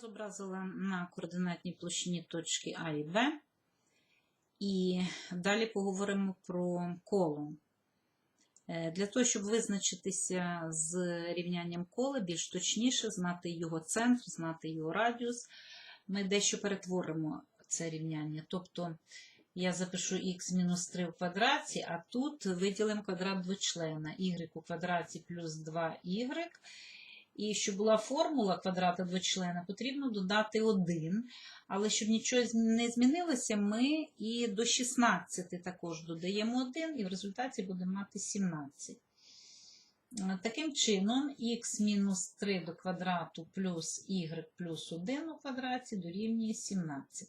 Зобразила на координатній площині точки А і Б. І далі поговоримо про коло. Е, Для того, щоб визначитися з рівнянням кола, більш точніше, знати його центр, знати його радіус, ми дещо перетворимо це рівняння. Тобто я запишу х-3 в квадраті, а тут виділимо квадрат двочлена y у квадраті плюс 2y. І щоб була формула квадрата двочлена, потрібно додати 1. Але щоб нічого не змінилося, ми і до 16 також додаємо 1, і в результаті будемо мати 17. Таким чином, х-3 до квадрату плюс y плюс 1 у квадраті дорівнює 17.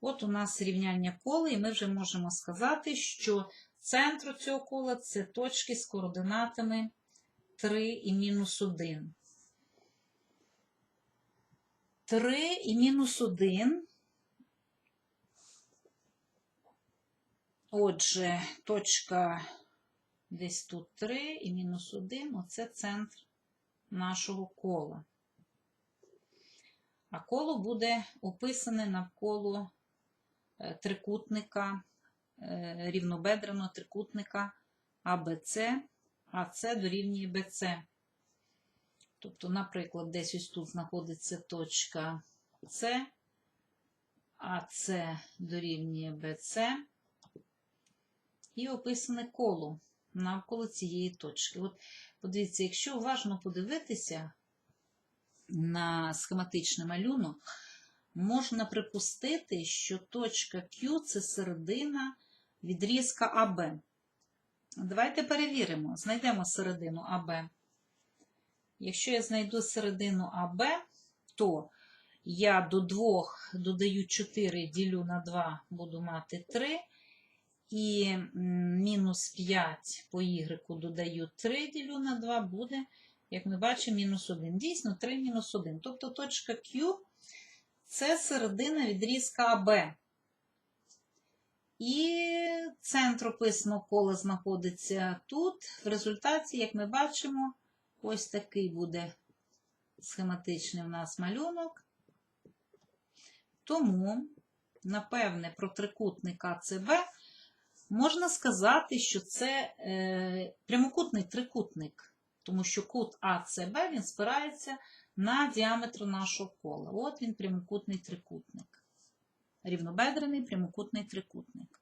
От у нас рівняння кола, і ми вже можемо сказати, що центр цього кола це точки з координатами 3 і мінус 1. 3 і мінус 1. Отже, точка десь тут 3 і мінус 1 оце центр нашого кола. А коло буде описане навколо е, трикутника, е, рівнобедреного трикутника АБЦ, АЦ дорівнює БЦ. Тобто, наприклад, десь ось тут знаходиться точка С, АЦ дорівнює БЦ, і описане коло навколо цієї точки. От подивіться, якщо уважно подивитися на схематичний малюнок, можна припустити, що точка Q це середина відрізка АБ. Давайте перевіримо, знайдемо середину АБ. Якщо я знайду середину АБ, то я до 2 додаю 4, ділю на 2, буду мати 3. І мінус 5 по y додаю 3, ділю на 2, буде, як ми бачимо, мінус 1. Дійсно, 3 мінус 1. Тобто точка Q це середина відрізка АБ. І центр описаного кола знаходиться тут. В результаті, як ми бачимо, ось такий буде схематичний у нас малюнок. Тому, напевне, про трикутник АЦБ можна сказати, що це е, прямокутний трикутник, тому що кут АЦБ він спирається на діаметр нашого кола. От він прямокутний трикутник. Рівнобедрений прямокутний трикутник.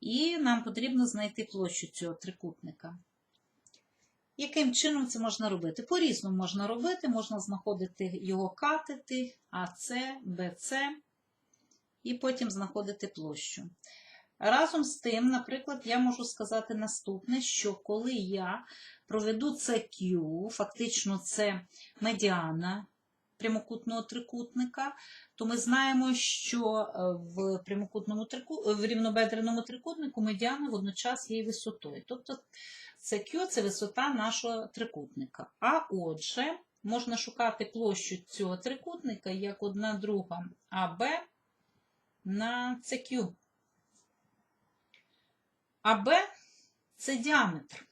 І нам потрібно знайти площу цього трикутника. Яким чином це можна робити? По-різному можна робити, можна знаходити його катети, АС, БЦ, і потім знаходити площу. Разом з тим, наприклад, я можу сказати наступне, що коли я проведу CQ, фактично це медіана прямокутного трикутника, то ми знаємо, що в прямокутному трику... в рівнобедреному трикутнику медіана водночас є висотою. Тобто CQ це висота нашого трикутника. А отже, можна шукати площу цього трикутника як одна друга АБ на CQ. АБ це діаметр.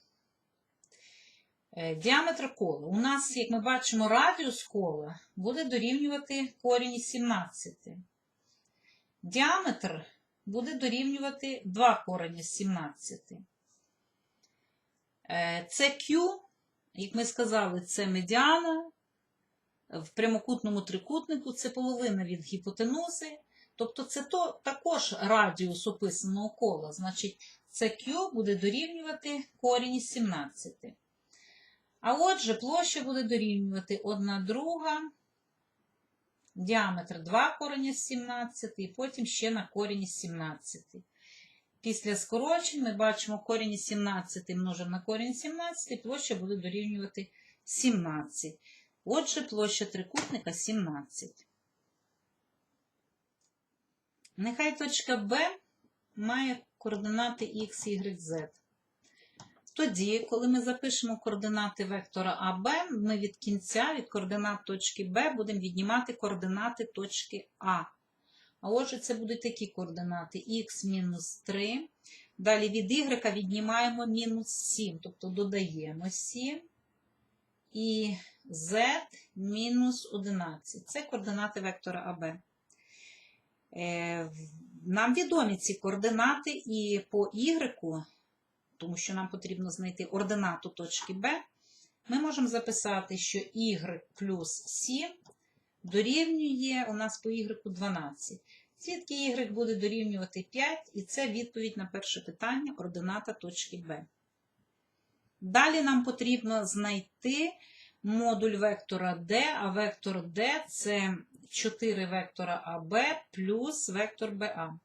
Діаметр кола. У нас, як ми бачимо, радіус кола буде дорівнювати корінь із 17. Діаметр буде дорівнювати 2 корені з 17. Це Q, як ми сказали, це медіана. В прямокутному трикутнику це половина від гіпотенузи. Тобто це то, також радіус описаного кола. Значить, це Q буде дорівнювати корінь із 17. А отже, площа буде дорівнювати 1 друга, діаметр 2 корені з 17, і потім ще на корінь із 17. Після скорочень ми бачимо корінь із 17 множимо на корінь 17, площа буде дорівнювати 17. Отже, площа трикутника 17. Нехай точка Б має координати x, y, z. Тоді, коли ми запишемо координати вектора АБ, ми від кінця, від координат точки Б, будемо віднімати координати точки А. А отже, це будуть такі координати х-3. Далі від y віднімаємо мінус 7, тобто додаємо 7. І z мінус 11. Це координати вектора АБ. Е, Нам відомі ці координати і по Y, тому що нам потрібно знайти ординату точки Б, ми можемо записати, що y плюс 7 дорівнює у нас по y 12. Звідки y буде дорівнювати 5, і це відповідь на перше питання ордината точки Б. Далі нам потрібно знайти модуль вектора D, а вектор D це 4 вектора АБ плюс вектор БА.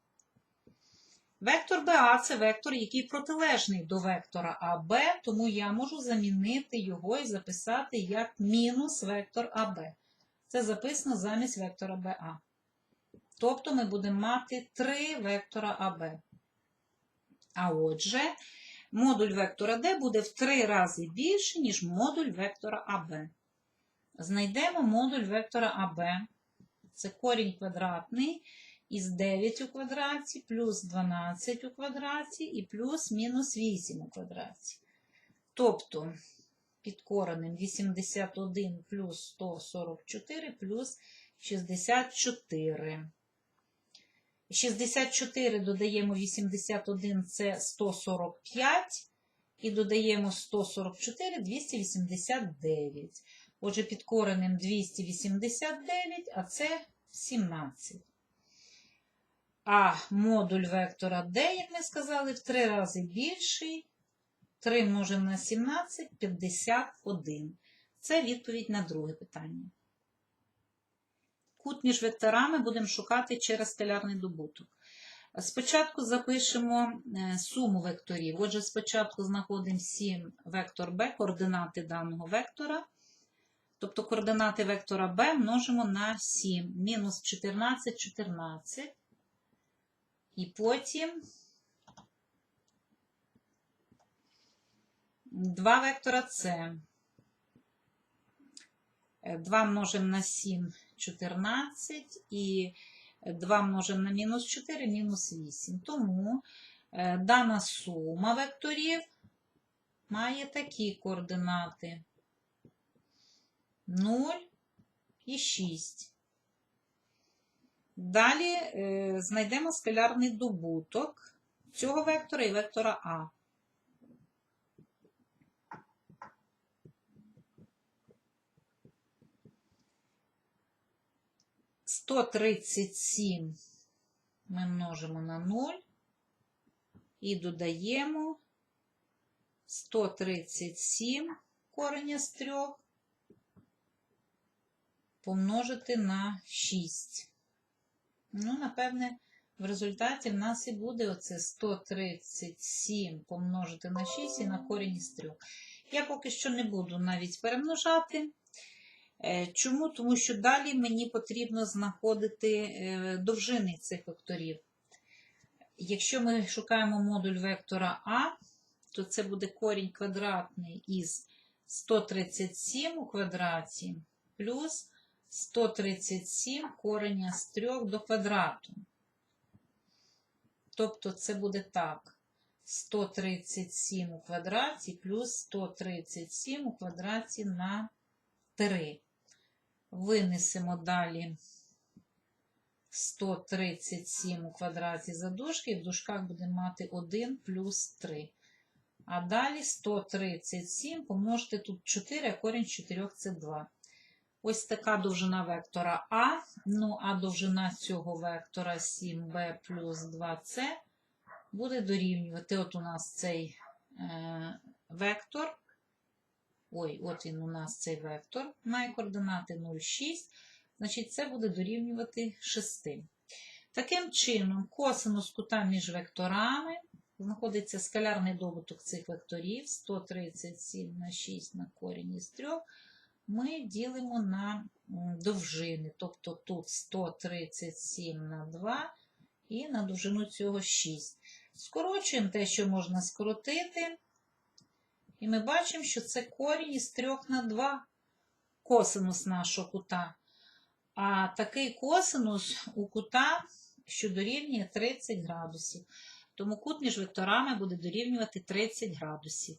Вектор БА це вектор, який протилежний до вектора АБ, тому я можу замінити його і записати як мінус вектор АБ. Це записано замість вектора БА. Тобто ми будемо мати 3 вектора АБ. А отже, модуль вектора D буде в 3 рази більше, ніж модуль вектора АБ. Знайдемо модуль вектора АБ. Це корінь квадратний із 9 у квадраті, плюс 12 у квадраті і плюс мінус 8 у квадраті. Тобто під коренем 81 плюс 144 плюс 64. 64 додаємо 81 це 145. І додаємо 144 289. Отже, під коренем 289, а це 17. А модуль вектора D, як ми сказали, в 3 рази більший. 3 множимо на 17 51. Це відповідь на друге питання. Кут між векторами будемо шукати через скалярний добуток. Спочатку запишемо е, суму векторів. Отже, спочатку знаходимо 7 вектор b, координати даного вектора. Тобто координати вектора b множимо на 7, мінус 14, 14. І потім 2 вектора c. 2 множимо на 7, 14, і 2 множимо на мінус 4, мінус 8. Тому е, дана сума векторів має такі координати 0 і 6. Далі е, знайдемо скалярний добуток цього вектора і вектора А. Сто тридцять сім ми множимо на 0 і додаємо 137 кореня з 3 помножити на 6. Ну, напевне, в результаті в нас і буде оце 137 помножити на 6 і на корінь із 3. Я поки що не буду навіть перемножати. Е, Чому? Тому що далі мені потрібно знаходити е, довжини цих векторів. Якщо ми шукаємо модуль вектора А, то це буде корінь квадратний із 137 у квадраті плюс 137 кореня з 3 до квадрату. Тобто це буде так. 137 у квадраті плюс 137 у квадраті на 3. Винесемо далі 137 у квадраті за дужки, і в дужках будемо мати 1 плюс 3. А далі 137 помножити тут 4, а корінь 4 це 2. Ось така довжина вектора А. Ну, а довжина цього вектора 7b плюс 2c буде дорівнювати. От у нас цей е, вектор. Ой, от він у нас цей вектор. Має координати 0,6. Значить, це буде дорівнювати 6. Таким чином, косинус кута між векторами знаходиться скалярний добуток цих векторів 137 на 6 на корінь із 3 ми ділимо на довжини. Тобто тут 137 на 2 і на довжину цього 6. Скорочуємо те, що можна скоротити. І ми бачимо, що це корінь із 3 на 2 косинус нашого кута. А такий косинус у кута, що дорівнює 30 градусів. Тому кут між векторами буде дорівнювати 30 градусів.